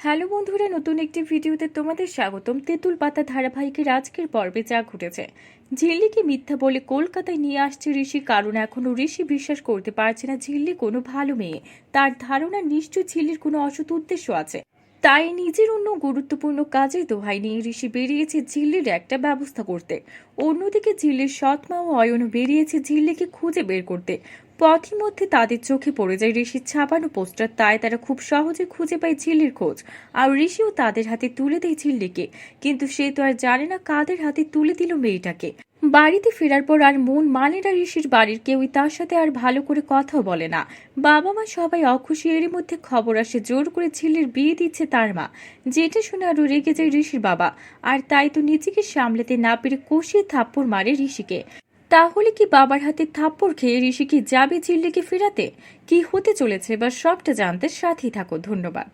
Hello বন্ধুরা, নতুন একটি ভিডিওতে তোমাদের স্বাগতম। তেঁতুল পাতা ধারাবাহিকের আজকের পর্বে যা ঘটেছে। ঝিল্লিকে মিথ্যা বলে কলকাতায় নিয়ে আসছে ঋষি, কারণ এখনও ঋষি বিশ্বাস করতে পারছে না ঝিল্লি কোনো ভালো মেয়ে। তার ধারণা নিশ্চয় ঝিল্লির কোনো অসৎ উদ্দেশ্য আছে। তাই নিজের অন্য গুরুত্বপূর্ণ কাজে দোহাই নিয়ে ঋষি বেরিয়েছে ঝিল্লির একটা ব্যবস্থা করতে। অন্যদিকে ঝিল্লির সৎমা ও অয়ন বেরিয়েছে ঝিল্লিকে খুঁজে বের করতে। পথি মধ্যে তাদের চোখে পড়ে যায় ঋষির ছাপানো পোস্টার, তাই তারা খুব সহজে খুঁজে পায় ঝিল্লির খোঁজ। আর ঋষিও তাদের হাতে তুলে দেয় ঝিল্লিকে, কিন্তু সে তো আর জানে না কাদের হাতে তুলে দিল মেয়েটাকে। বাড়িতে ফেরার পর আর মন মানে না ঋষির বাড়ির কেউই তার সাথে আর ভালো করে কথাও বলে না। বাবা মা সবাই অখুশি এরই মধ্যে খবর আসে, জোর করে ঝিল্লির বিয়ে দিচ্ছে তার মা। যেটা শুনে আরও রেগে যায় ঋষির বাবা। আর তাই তো নিজেকে সামলাতে না পেরে কষিয়ে থাপ্পড় মারে ঋষিকে। তাহলে কি বাবার হাতে থাপ্পড় খেয়ে ঋষি কি যাবে ঝিল্লিকে ফেরাতে? কি হতে চলেছে? বা সবটা জানতে সাথেই থাকো। ধন্যবাদ।